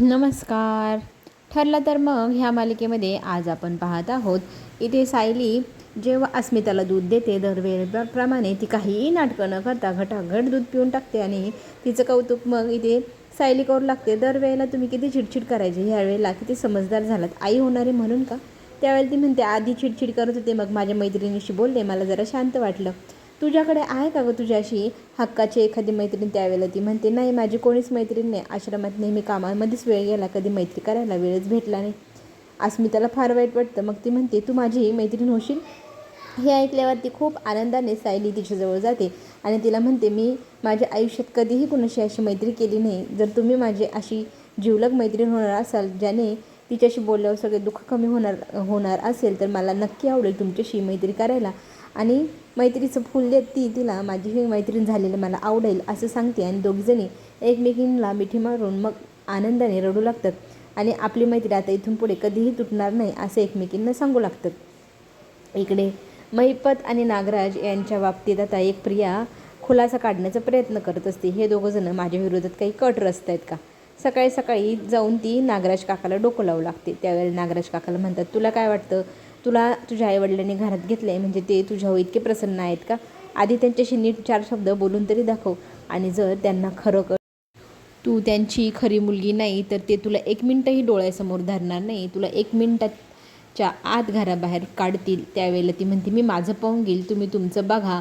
नमस्कार. ठरलं तर मग ह्या मालिकेमध्ये आज आपण पाहत आहोत. इथे सायली जेव्हा अस्मिताला दूध देते दरवेळेप्रमाणे ती काहीही नाटकं न करता घटाघट दूध पिऊन टाकते आणि तिचं कौतुक मग इथे सायली करू लागते. दरवेळेला तुम्ही किती चिडचिड करायचे? ह्यावेळेला किती समजदार झालात? आई होणारे म्हणून का? त्यावेळेला ती म्हणते आधी चिडचिड करत होते मग माझ्या मैत्रिणीशी बोलले मला जरा शांत वाटलं. तुझ्याकडे आहे का गं तुझ्याशी? हक्काची एखादी मैत्रीण त्यावेळेला ती म्हणते नाही माझी कोणीच मैत्रीण नाही. आश्रमात नेहमी कामामध्येच वेळ गेला. कधी मैत्री करायला वेळच भेटला नाही. अस्मिताला फार वाईट वाटतं. मग ती म्हणते तू माझी मैत्रीण होशील? हे ऐकल्यावर ती खूप आनंदाने सायली तिच्याजवळ जाते आणि तिला म्हणते मी माझ्या आयुष्यात कधीही कुणाशी अशी मैत्री केली नाही. जर तुम्ही माझी अशी जिवलग मैत्रीण होणार असाल ज्याने तिच्याशी बोलल्यावर सगळे दुःख कमी होणार होणार असेल तर मला नक्की आवडेल तुमच्याशी मैत्री करायला. आणि मैत्रीचं फूल देत ती तिला. माझी ही मैत्रीण झालेली मला आवडेल असं सांगते. आणि दोघीजणी एकमेकींना मिठी मारून मग आनंदाने रडू लागतात. आणि आपली मैत्री आता इथून पुढे कधीही तुटणार नाही असं एकमेकींना सांगू लागतात. इकडे महिपत आणि नागराज यांच्या बाबतीत आता एक प्रिया खुलासा काढण्याचा प्रयत्न करत असते. हे दोघंजणं माझ्या विरोधात काही कट रचत आहेत का? सकाळी सकाळी जाऊन ती नागराज काकाला डोकं लावू लागते. त्यावेळेला नागराज काकाला म्हणतात तुला काय वाटतं? तुला तुझ्या आईवडिलांनी घरात घेतलं आहे म्हणजे ते तुझ्यावर हो इतके प्रसन्न आहेत का? आधी त्यांच्याशी नीट चार शब्द बोलून तरी दाखव. आणि जर त्यांना खरं कर तू त्यांची खरी मुलगी नाही तर ते तुला एक मिनटंही डोळ्यासमोर धरणार नाही. तुला एक मिनटाच्या आत घराबाहेर काढतील. त्यावेळेला ती म्हणते मी माझं पाहून घेईल तुम्ही तुमचं बघा.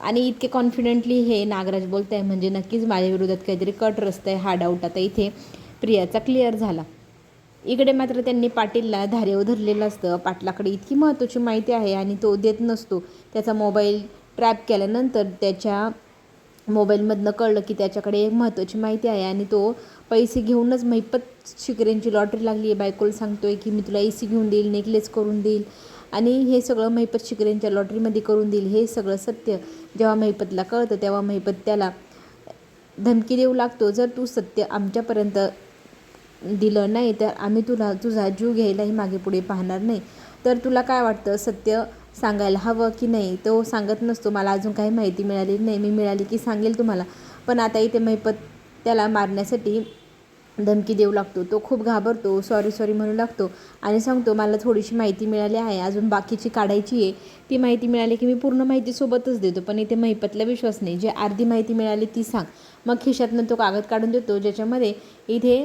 आणि इतके कॉन्फिडेंटली हे नागराज बोलत आहे म्हणजे नक्कीच माझ्या विरोधात काहीतरी कट रस्ता आहे हा डाऊट आता इथे प्रियाचा क्लिअर झाला. इकडे मात्र त्यांनी पाटीलला धारेवर धरलेलं असतं. पाटलाकडे इतकी महत्त्वाची माहिती आहे आणि तो देत नसतो. त्याचा मोबाईल ट्रॅप केल्यानंतर त्याच्या मोबाईलमधनं कळलं की त्याच्याकडे एक महत्त्वाची माहिती आहे आणि तो पैसे घेऊनच महिपत शिकरेंची लॉटरी लागली आहे. बायकोला सांगतो आहे की मी तुला ए सी घेऊन देईल नेकलेस करून देईल आणि हे सगळं महिपत शिकरेंच्या लॉटरीमध्ये करून देईल. हे सगळं सत्य. जेव्हा महिपतला कळतं तेव्हा महिपत त्याला धमकी देऊ लागतो. जर तू सत्य आमच्यापर्यंत दिलं नाही तर आम्ही तुला तुझा जीव घ्यायलाही मागे पुढे पाहणार नाही. तर तुला काय वाटतं सत्य सांगायला हवं की नाही? तो सांगत नसतो मला अजून काही माहिती मिळाली नाही. मी मिळाली की सांगेल तुम्हाला. पण आता इथे महिपत त्याला मारण्यासाठी धमकी देऊ लागतो. तो खूप घाबरतो सॉरी सॉरी म्हणू लागतो आणि सांगतो मला थोडीशी माहिती मिळाली आहे. अजून बाकीची काढायची आहे. ती माहिती मिळाली की मी पूर्ण माहिती सोबतच देतो. पण इथे महिपतला विश्वास नाही. जे अर्धी माहिती मिळाली ती सांग. मग खिशातनं तो कागद काढून देतो ज्याच्यामध्ये इथे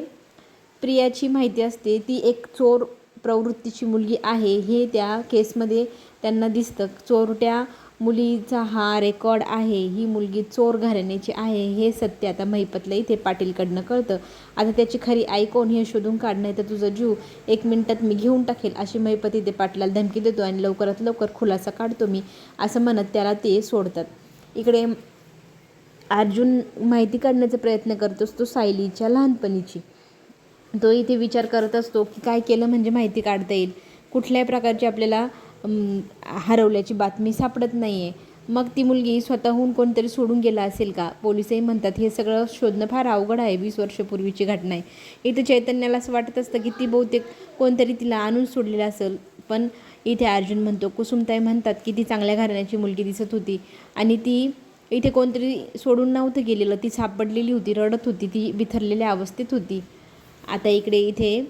प्रियाची माहिती असते. ती एक चोर प्रवृत्तीची मुलगी आहे. हे त्या केसमध्ये त्यांना दिसतं. चोरट्या मुलीचा हा रेकॉर्ड आहे. ही मुलगी चोर घराण्याची आहे. हे सत्य आता महिपतला इथे पाटीलकडनं कळतं. आता त्याची खरी आई कोण हे शोधून काढ नाही तर तुझा जीव एक मिनटात मी घेऊन टाकेल अशी महिपत इथे पाटलाला धमकी देतो आणि लवकरात लवकर खुलासा काढतो मी असं म्हणत त्याला ते सोडतात. इकडे अर्जुन माहिती काढण्याचा प्रयत्न करतोस तो सायलीच्या लहानपणीची. तो इथे विचार करत असतो की काय केलं म्हणजे माहिती काढता येईल. कुठल्याही प्रकारची आपल्याला हरवल्याची बातमी सापडत नाही आहे मग ती मुलगी स्वतःहून कोणतरी सोडून गेला असेल का? पोलिसही म्हणतात हे सगळं शोधणं फार अवघड आहे वीस वर्षपूर्वीची घटना आहे. इथे चैतन्याला असं वाटत असतं की ती बहुतेक कोणतरी तिला आणून सोडलेलं असेल. पण इथे अर्जुन म्हणतो कुसुमताई म्हणतात की ती चांगल्या घराण्याची मुलगी दिसत होती. आणि ती इथे कोणतरी सोडून नव्हतं गेलेलं. ती सापडलेली होती रडत होती ती बिथरलेल्या अवस्थेत होती. आता इकडे इथे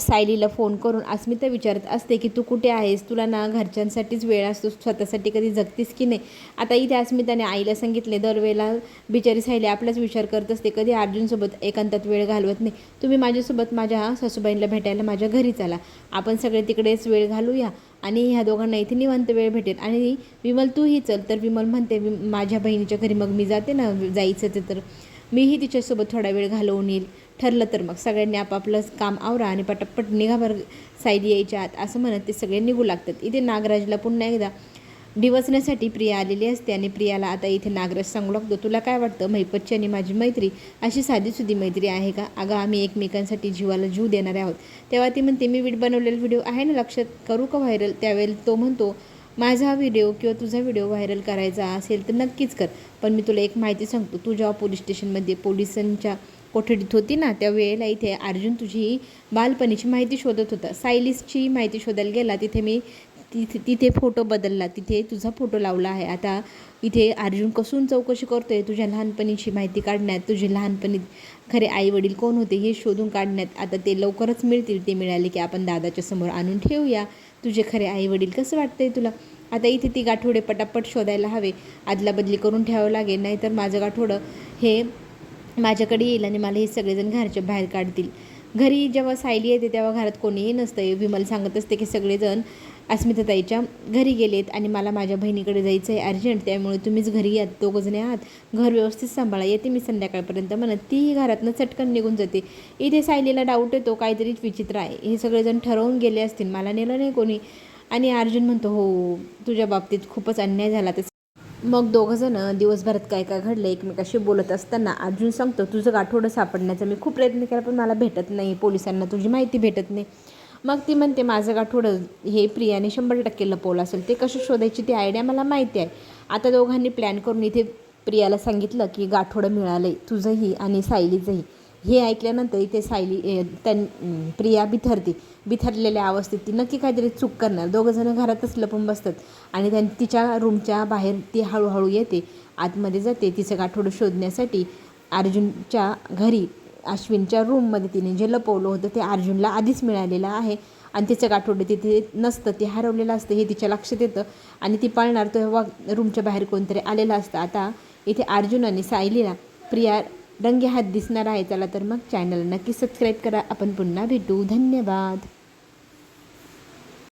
सायलीला फोन करून अस्मिता विचारत असते की तू कुठे आहेस? तुला ना घरच्यांसाठीच वेळ असतो. स्वतःसाठी कधी जगतीस की नाही? आता इथे अस्मिताने आईला सांगितले दरवेळेला बिचारी सायली आपलाच विचार करत असते. कधी अर्जुनसोबत एकांतात वेळ घालवत नाही. तुम्ही माझ्यासोबत माझ्या सासूबाईंना भेटायला माझ्या घरी चला. आपण सगळे तिकडेच वेळ घालूया आणि ह्या दोघांना इथे निवांत वेळ भेटेल. आणि विमल तूही चल. तर विमल म्हणते माझ्या बहिणीच्या घरी मग मी जाते ना जायचं तर. मीही तिच्यासोबत थोडा वेळ घालवून येईल. ठरलं तर मग. सगळ्यांनी आपापलं काम आवरा आणि पटापट निघाभर साईड यायच्या आत. असं म्हणत ते सगळे निघू लागतात. इथे नागराजला पुन्हा एकदा डिवचण्यासाठी प्रिया आलेली असते आणि प्रियाला आता इथे नागराज सांगू लागतो तुला काय वाटतं? मैपतची आणि माझी मैत्री अशी साधीसुधी मैत्री आहे का? अगं आम्ही एकमेकांसाठी जीवाला जीव देणारे आहोत. तेव्हा ती म्हणते मी वीट बनवलेला व्हिडिओ आहे ना लक्षात? करू का व्हायरल? त्यावेळेला तो म्हणतो माझा व्हिडिओ किंवा तुझा व्हिडिओ व्हायरल करायचा असेल तर नक्कीच कर. पण मी तुला एक माहिती सांगतो तू जेव्हा पोलीस स्टेशनमध्ये पोलिसांच्या कोठडीत होती ना त्या वेळेला इथे अर्जुन तुझी बालपणीची माहिती शोधत होता. सायलिसची माहिती शोधायला गेला तिथे मी तिथे तिथे फोटो बदलला तिथे तुझा फोटो लावला आहे. आता इथे अर्जुन कसून चौकशी करतो आहे तुझ्या लहानपणीची माहिती काढण्यात तुझे लहानपणी खरे आई वडील कोण होते हे शोधून काढण्यात आता ते लवकरच मिळतील. ते मिळाले की आपण दादाच्या समोर आणून ठेवूया. तुझे खरे आई वडील कसं वाटतंय तुला? आता इथे ती गाठोडे पटापट शोधायला हवे. आदलाबदली करून ठेवावं लागेल नाहीतर माझं गाठोडं हे माझ्याकडे येईल आणि मला हे सगळेजण घरच्या बाहेर काढतील. घरी जेव्हा सायली येते तेव्हा घरात कोणीही नसतं. विमल सांगत असते की सगळेजण अस्मिताताईच्या घरी गेलेत आणि मला माझ्या बहिणीकडे जायचं आहे अर्जंट त्यामुळे तुम्हीच घरी या दोघंजणे आहात. घर व्यवस्थित सांभाळा येते मी संध्याकाळपर्यंत. म्हणत तीही घरातनं चटकन निघून जाते. इथे सायलीला डाऊट येतो काहीतरी विचित्र आहे. हे सगळेजण ठरवून गेले असतील. मला नेलं नाही कोणी. आणि अर्जुन म्हणतो हो तुझ्या बाबतीत खूपच अन्याय झाला तसं. मग दोघंजणं दिवसभरात काय काय घडलं एकमेकाशी बोलत असताना अर्जुन सांगतो तुझं गाठोडं सापडण्याचा मी खूप प्रयत्न केला पण मला भेटत नाही. पोलिसांना तुझी माहिती भेटत नाही. मग ती म्हणते माझं गाठोडं हे प्रियाने शंभर टक्के लपवलं असेल. ते कसं शोधायची ती आयडिया मला माहिती आहे. आता दोघांनी प्लॅन करून इथे प्रियाला सांगितलं की गाठोडं मिळालं आहे तुझंही आणि सायलीचंही. हे ऐकल्यानंतर इथे सायली त्यां प्रिया बिथरते. बिथरलेल्या अवस्थेत ती नक्की काहीतरी चूक करणार. दोघंजणं घरातच लपून बसतात आणि त्यां तिच्या रूमच्या बाहेर ती हळूहळू येते. आतमध्ये जाते. तिचं गाठोडं शोधण्यासाठी अर्जुनच्या घरी अश्विनच्या रूममध्ये तिने जे लपवलं होतं ते अर्जुनला आधीच मिळालेलं आहे. आणि तिचं गाठोडं तिथे नसतं ते हरवलेलं असतं हे तिच्या लक्षात येतं. आणि ती पाळणार तेव्हा रूमच्या बाहेर कोणतरी आलेलं असतं. आता इथे अर्जुन आणि सायलीला प्रिया रंगे हात दिसणार आहे. चला तर मग चॅनल नक्की सबस्क्राईब करा. आपण पुन्हा भेटू. धन्यवाद.